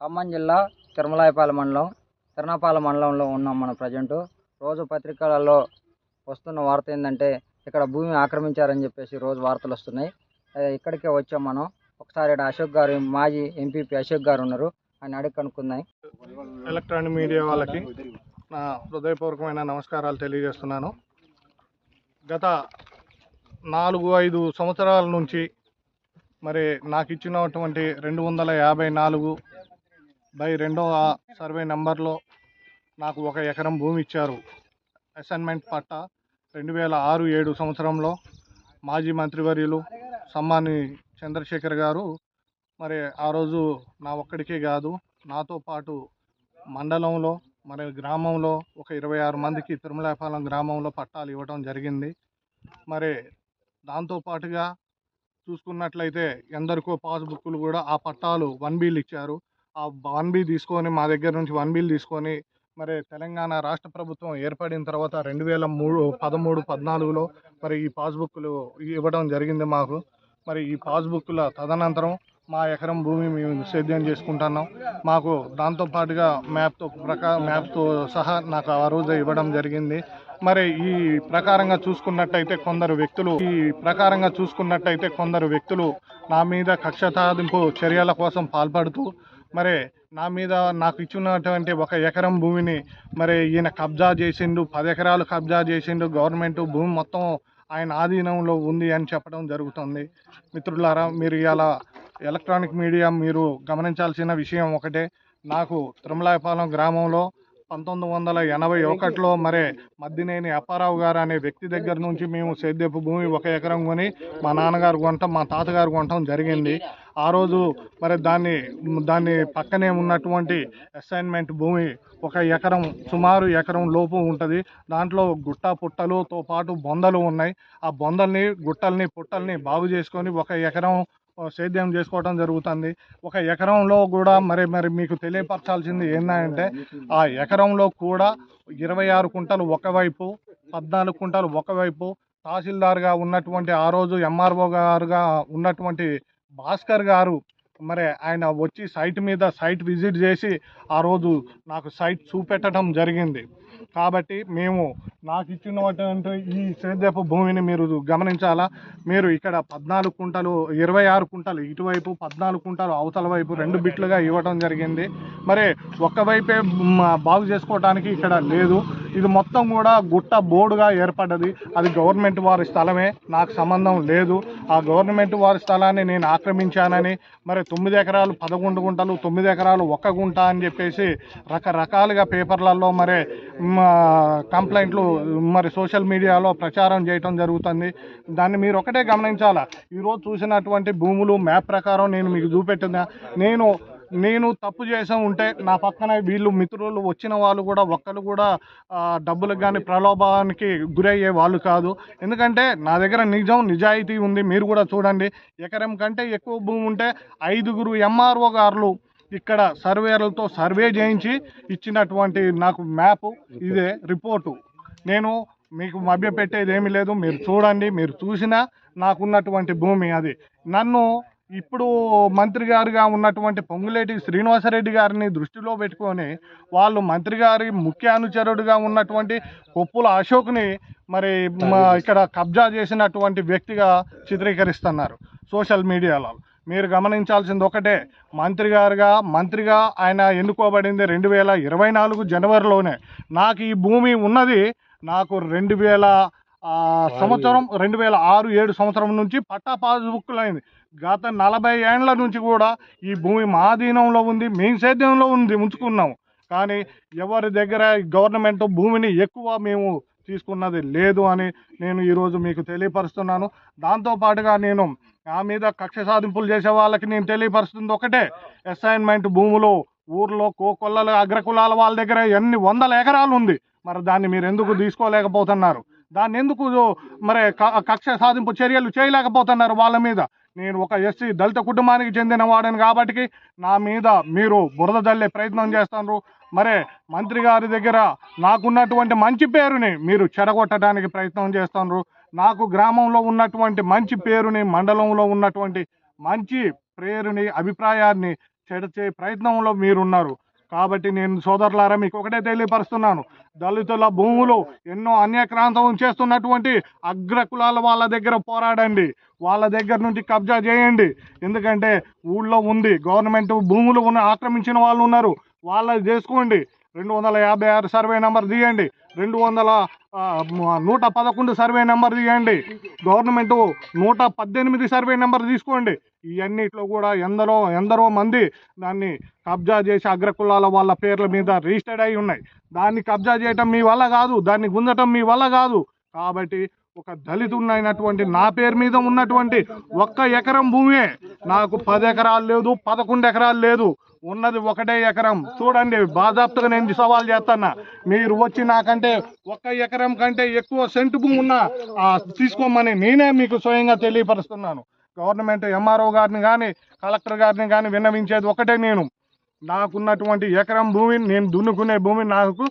ఖమ్మం జిల్లా తిరుమలాయపాలెం మండలం తిరణాపాలెం మండలంలో ఉన్నాం మనం ప్రజెంట్. రోజు పత్రికలలో వస్తున్న వార్త ఏంటంటే ఇక్కడ భూమి ఆక్రమించారని చెప్పేసి రోజు వార్తలు వస్తున్నాయి. ఇక్కడికే వచ్చాం మనం. ఒకసారి అశోక్ గారు మాజీ ఎంపీపీ అశోక్ గారు ఉన్నారు. ఆయన అడిగి కనుక్కుందాం. ఎలక్ట్రానిక్ మీడియా వాళ్ళకి నా హృదయపూర్వకమైన నమస్కారాలు తెలియజేస్తున్నాను. గత నాలుగు ఐదు సంవత్సరాల నుంచి మరి నాకు ఇచ్చినటువంటి రెండు వందల యాభై నాలుగు బై రెండవ సర్వే నెంబర్లో నాకు ఒక ఎకరం భూమి ఇచ్చారు. అసైన్మెంట్ పట్ట రెండు వేల ఆరు ఏడు సంవత్సరంలో మాజీ మంత్రివర్యులు సమ్మాని చంద్రశేఖర్ గారు. మరి ఆ రోజు నా ఒక్కడికే కాదు నాతో పాటు మండలంలో మరి గ్రామంలో ఒక ఇరవై ఆరు మందికి తిరుమలాపాలెం గ్రామంలో పట్టాలు ఇవ్వడం జరిగింది. మరి దాంతో పాటుగా చూసుకున్నట్లయితే ఎందరికో పాస్బుక్లు కూడా ఆ పట్టాలు వన్ బీలు ఇచ్చారు. వన్ బీ తీసుకొని మా దగ్గర నుంచి వన్ బిల్ తీసుకొని మరి తెలంగాణ రాష్ట్ర ప్రభుత్వం ఏర్పడిన తర్వాత రెండు వేల మూడు పదమూడు పద్నాలుగులో మరి ఈ పాస్బుక్లు ఇవ్వడం జరిగింది మాకు. మరి ఈ పాస్బుక్ల తదనంతరం మా ఎకరం భూమి మేము సేద్యం చేసుకుంటున్నాం. మాకు దాంతో పాటుగా మ్యాప్తో ప్రకా మ్యాప్తో సహా నాకు ఆ రోజు ఇవ్వడం జరిగింది. మరి ఈ ప్రకారంగా చూసుకున్నట్టయితే కొందరు వ్యక్తులు ఈ ప్రకారంగా చూసుకున్నట్టయితే కొందరు వ్యక్తులు నా మీద కక్ష సాధింపు చర్యల కోసం పాల్పడుతూ మరి నా మీద నాకు ఇచ్చినటువంటి ఒక ఎకరం భూమిని మరి ఈయన కబ్జా చేసిండు పది ఎకరాలు కబ్జా చేసిండు గవర్నమెంట్ భూమి మొత్తం ఆయన ఆధీనంలో ఉంది అని చెప్పడం జరుగుతుంది. మిత్రులారా మీరు ఇలా ఎలక్ట్రానిక్ మీడియా మీరు గమనించాల్సిన విషయం ఒకటే. నాకు తిరుమలాయపాలెం గ్రామంలో పంతొమ్మిది వందల ఎనభై ఒకటిలో మరే మద్దినేని అప్పారావు గారు అనే వ్యక్తి దగ్గర నుంచి మేము సేద్యపు భూమి ఒక ఎకరం కొని మా నాన్నగారు కొనటం మా తాతగారు కొనటం జరిగింది. ఆ రోజు మరి దాన్ని దాన్ని పక్కనే ఉన్నటువంటి అసైన్మెంట్ భూమి ఒక ఎకరం సుమారు ఎకరం లోపు ఉంటుంది. దాంట్లో గుట్ట పుట్టలుతో పాటు బొందలు ఉన్నాయి. ఆ బొందల్ని గుట్టల్ని పుట్టల్ని బాగు చేసుకొని ఒక ఎకరం సేద్యం చేసుకోవడం జరుగుతుంది. ఒక ఎకరంలో కూడా మరి మరి మీకు తెలియపరచాల్సింది ఏంటంటే ఆ ఎకరంలో కూడా ఇరవై ఆరు కుంటలు ఒకవైపు పద్నాలుగు కుంటలు ఒకవైపు తహసీల్దార్గా ఉన్నటువంటి ఆ రోజు ఎంఆర్ఓ గారుగా ఉన్నటువంటి భాస్కర్ గారు మరి ఆయన వచ్చి సైట్ మీద సైట్ విజిట్ చేసి ఆ రోజు నాకు సైట్ చూపెట్టడం జరిగింది. కాబట్టి మేము నాకు ఇచ్చినటువంటి ఈ సేద్యపు భూమిని మీరు గమనించాలా? మీరు ఇక్కడ పద్నాలుగు కుంటలు ఇరవై ఆరు కుంటలు ఇటువైపు పద్నాలుగు కుంటలు అవతల వైపు రెండు బిట్లుగా ఇవ్వడం జరిగింది. మరి ఒక్కవైపే బాగు చేసుకోవడానికి ఇక్కడ లేదు. ఇది మొత్తం కూడా గుట్ట బోర్డుగా ఏర్పడ్డది. అది గవర్నమెంట్ వారి స్థలమే. నాకు సంబంధం లేదు. ఆ గవర్నమెంట్ వారి స్థలాన్ని నేను ఆక్రమించానని మరి తొమ్మిది ఎకరాలు పదకొండు గుంటలు తొమ్మిది ఎకరాలు ఒక్క గుంట అని చెప్పేసి రకరకాలుగా పేపర్లలో మరి కంప్లైంట్లు మరి సోషల్ మీడియాలో ప్రచారం చేయటం జరుగుతుంది. దాన్ని మీరు ఒకటే గమనించాలా? ఈరోజు చూసినటువంటి భూములు మ్యాప్ ప్రకారం నేను మీకు చూపెట్టిన నేను నేను తప్పు చేసా ఉంటే నా పక్కన వీళ్ళు మిత్రులు వచ్చిన వాళ్ళు కూడా ఒక్కరు కూడా డబ్బులకు కానీ ప్రలోభానికి గురయ్యే వాళ్ళు కాదు. ఎందుకంటే నా దగ్గర నిజం నిజాయితీ ఉంది. మీరు కూడా చూడండి. ఎకరం కంటే ఎక్కువ భూమి ఉంటే ఐదుగురు ఎంఆర్ఓ గారులు ఇక్కడ సర్వేలతో సర్వే చేయించి ఇచ్చినటువంటి నాకు మ్యాప్ ఇదే రిపోర్టు. నేను మీకు మభ్యపెట్టేది ఏమీ లేదు. మీరు చూడండి మీరు చూసినా నాకున్నటువంటి భూమి అది. నన్ను ఇప్పుడు మంత్రి గారుగా ఉన్నటువంటి పొంగులేటి శ్రీనివాసరెడ్డి గారిని దృష్టిలో పెట్టుకొని వాళ్ళు మంత్రి గారి ముఖ్య అనుచరుడుగా ఉన్నటువంటి కొప్పుల అశోక్ని మరి ఇక్కడ కబ్జా చేసినటువంటి వ్యక్తిగా చిత్రీకరిస్తున్నారు సోషల్ మీడియాలో. మీరు గమనించాల్సింది ఒకటే. మంత్రి గారుగా మంత్రిగా ఆయన ఎన్నుకోబడింది రెండు వేల ఇరవై నాలుగు జనవరిలోనే. నాకు ఈ భూమి ఉన్నది నాకు రెండు వేల సంవత్సరం రెండు వేల ఆరు ఏడు సంవత్సరం నుంచి పట్టా పాస్బుక్లు అయింది గత నలభై ఏండ్ల నుంచి కూడా ఈ భూమి మా అధీనంలో ఉంది మేము సేద్యంలో ఉంది ఉంచుకున్నాము కానీ ఎవరి దగ్గర గవర్నమెంట్ భూమిని ఎక్కువ మేము తీసుకున్నది లేదు అని నేను ఈరోజు మీకు తెలియపరుస్తున్నాను. దాంతోపాటుగా నేను నా మీద కక్ష సాధింపులు చేసే వాళ్ళకి నేను తెలియపరుస్తుంది ఒకటే. అసైన్మెంట్ భూములు ఊర్లో కోకొల్లలు అగ్రకులాల వాళ్ళ దగ్గర ఎన్ని వందల ఎకరాలు ఉంది. మరి దాన్ని మీరు ఎందుకు తీసుకోలేకపోతున్నారు? దాన్ని ఎందుకు మరి క- కక్ష సాధింపు చర్యలు చేయలేకపోతున్నారు వాళ్ళ మీద? నేను ఒక ఎస్సీ దళిత కుటుంబానికి చెందిన వాడిని కాబట్టి నా మీద మీరు బురద జల్లే ప్రయత్నం చేస్తున్నారు. మరే మంత్రి గారి దగ్గర నాకున్నటువంటి మంచి పేరుని మీరు చెడగొట్టడానికి ప్రయత్నం చేస్తున్నారు. నాకు గ్రామంలో ఉన్నటువంటి మంచి పేరుని మండలంలో ఉన్నటువంటి మంచి పేరుని అభిప్రాయాన్ని చెడచే ప్రయత్నంలో మీరున్నారు. కాబట్టి నేను సోదరులారా మీకు ఒకటే తెలియపరుస్తున్నాను. దళితుల భూములు ఎన్నో అన్యక్రాంతం చేస్తున్నటువంటి అగ్రకులాల వాళ్ళ దగ్గర పోరాడండి. వాళ్ళ దగ్గర నుంచి కబ్జా చేయండి. ఎందుకంటే ఊళ్ళో ఉంది గవర్నమెంట్ భూములు ఉన్న ఆక్రమించిన వాళ్ళు ఉన్నారు. వాళ్ళది చేసుకోండి. రెండు వందల యాభై ఆరు సర్వే నెంబర్ తీయండి. రెండు వందల నూట పదకొండు సర్వే నెంబర్ తీయండి. గవర్నమెంట్ నూట పద్దెనిమిది సర్వే నెంబర్ తీసుకోండి. ఇవన్నిట్లో కూడా ఎందరో ఎందరో మంది దాన్ని కబ్జా చేసి అగ్రకులాల వాళ్ళ పేర్ల మీద రిజిస్టర్డ్ అయి ఉన్నాయి. దాన్ని కబ్జా చేయటం మీ వల్ల కాదు దాన్ని గుంజటం మీ వల్ల కాదు. కాబట్టి ఒక దళితున్నటువంటి నా పేరు మీద ఉన్నటువంటి ఒక్క ఎకరం భూమే. నాకు పది ఎకరాలు లేదు పదకొండు ఎకరాలు లేదు. ఉన్నది ఒకటే ఎకరం. చూడండి బాధాప్తగా నేను సవాల్ చేస్తున్నా మీరు వచ్చి నాకంటే ఒక్క ఎకరం కంటే ఎక్కువ సెంటు భూమి ఉన్నా తీసుకోమని నేనే మీకు స్వయంగా తెలియపరుస్తున్నాను. గవర్నమెంట్ ఎంఆర్ఓ గారిని కానీ కలెక్టర్ గారిని కానీ విన్నవించేది ఒకటే నేను. నాకున్నటువంటి ఎకరం భూమి నేను దున్నుకునే భూమి నాకు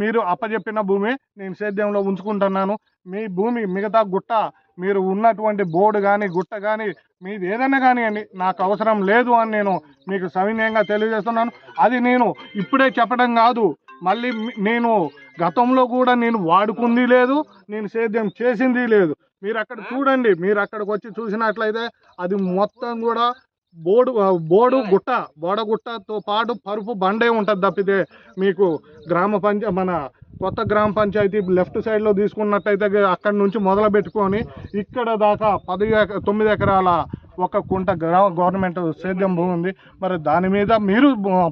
మీరు అప్పచెప్పిన భూమి నేను సేద్యంలో ఉంచుకుంటున్నాను. మీ భూమి మిగతా గుట్ట మీరు ఉన్నటువంటి బోర్డు కానీ గుట్ట కానీ మీది ఏదైనా కానివ్వండి నాకు అవసరం లేదు అని నేను మీకు సవినయంగా తెలియజేస్తున్నాను. అది నేను ఇప్పుడే చెప్పడం కాదు. మళ్ళీ నేను గతంలో కూడా నేను వాడుకుంది లేదు నేను సేద్యం చేసింది లేదు. మీరు అక్కడ చూడండి మీరు అక్కడికి వచ్చి చూసినట్లయితే అది మొత్తం కూడా బోడు బోడు గుట్ట బోడగుట్టతో పాటు పరుపు బండే ఉంటుంది తప్పితే మీకు గ్రామ పంచ మన కొత్త గ్రామ పంచాయతీ లెఫ్ట్ సైడ్లో తీసుకున్నట్టయితే అక్కడి నుంచి మొదలు పెట్టుకొని ఇక్కడ దాకా పది ఎక- తొమ్మిది ఎకరాల ఒక కుంట గ్రా గవర్నమెంట్ సేద్యం భూమి ఉంది. మరి దాని మీద మీరు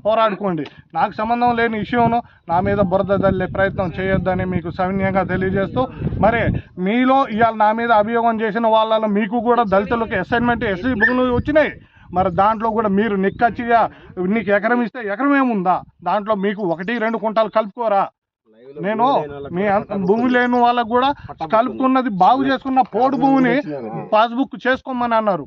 పోరాడుకోండి. నాకు సంబంధం లేని ఇష్యూను నా మీద బురద తల్లే ప్రయత్నం చేయొద్దని మీకు సవినయంగా తెలియజేస్తూ మరి మీలో ఇవాళ నా మీద అభియోగం చేసిన వాళ్ళలో మీకు కూడా దళితులకు అసైన్మెంట్ ఎస్సీ భూములు వచ్చినాయి. మరి దాంట్లో కూడా మీరు నిక్కచ్చిగా నీకు ఎకరం ఇస్తే ఎకరం ఏముందా? దాంట్లో మీకు ఒకటి రెండు కుంటాలు కలుపుకోరా? నేను మీ భూమి లేని వాళ్ళకు కూడా కలుపుకున్నది బాగు చేసుకున్న పోడు భూమిని పాస్బుక్ చేసుకోమని అన్నారు.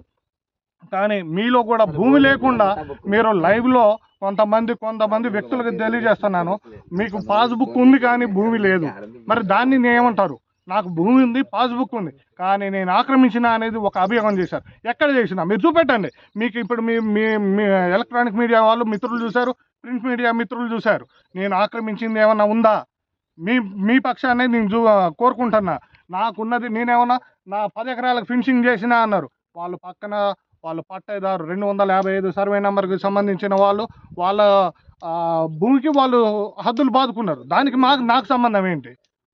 కానీ మీలో కూడా భూమి లేకుండా మీరు లైవ్లో కొంతమంది కొంతమంది వ్యక్తులకు తెలియజేస్తున్నాను. మీకు పాస్బుక్ ఉంది కానీ భూమి లేదు. మరి దాన్ని నేను ఏమంటారు నాకు భూమి ఉంది పాస్బుక్ ఉంది. కానీ నేను ఆక్రమించిన అనేది ఒక అభియోగం చేశారు. ఎక్కడ చేసినా? మీరు చూపెట్టండి. మీకు ఇప్పుడు మీ మీ మీ ఎలక్ట్రానిక్ మీడియా వాళ్ళు మిత్రులు చూశారు ప్రింట్ మీడియా మిత్రులు చూశారు. నేను ఆక్రమించింది ఏమన్నా ఉందా? మీ మీ పక్షాన్ని నేను చూ కోరుకుంటున్నా. నాకున్నది నేనేమన్నా నా పది ఎకరాలకు ఫినిషింగ్ చేసినా అన్నారు. వాళ్ళు పక్కన వాళ్ళు పట్టేదారు. రెండు వందల యాభై ఐదు సర్వే నెంబర్కి సంబంధించిన వాళ్ళు వాళ్ళ భూమికి వాళ్ళు హద్దులు బాదుకున్నారు. దానికి మాకు నాకు సంబంధం ఏంటి?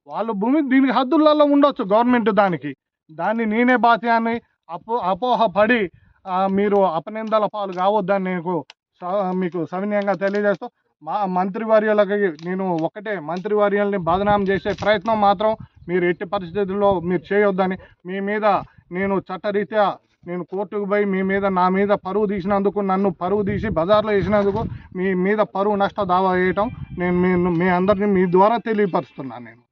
వాళ్ళ భూమి దీనికి హద్దులలో ఉండొచ్చు గవర్నమెంట్ దానికి. దాన్ని నేనే బాధ్యాన్ని అపో అపోహపడి మీరు అపనిందల పాలు కావద్దని నీకు మీకు సవినయంగా తెలియజేస్తూ మా మంత్రివర్యులకి నేను ఒకటే మంత్రివర్యుల్ని బదనాం చేసే ప్రయత్నం మాత్రం మీరు ఎట్టి పరిస్థితుల్లో మీరు చేయొద్దని మీ మీద నేను చట్టరీత్యా నేను కోర్టుకు పోయి మీ మీద నా మీద పరువు తీసినందుకు నన్ను పరువు తీసి బజార్లో వేసినందుకు మీ మీద పరువు నష్ట దావా వేయటం నేను మీ మీ అందరినీ మీ ద్వారా తెలియపరుస్తున్నాను నేను.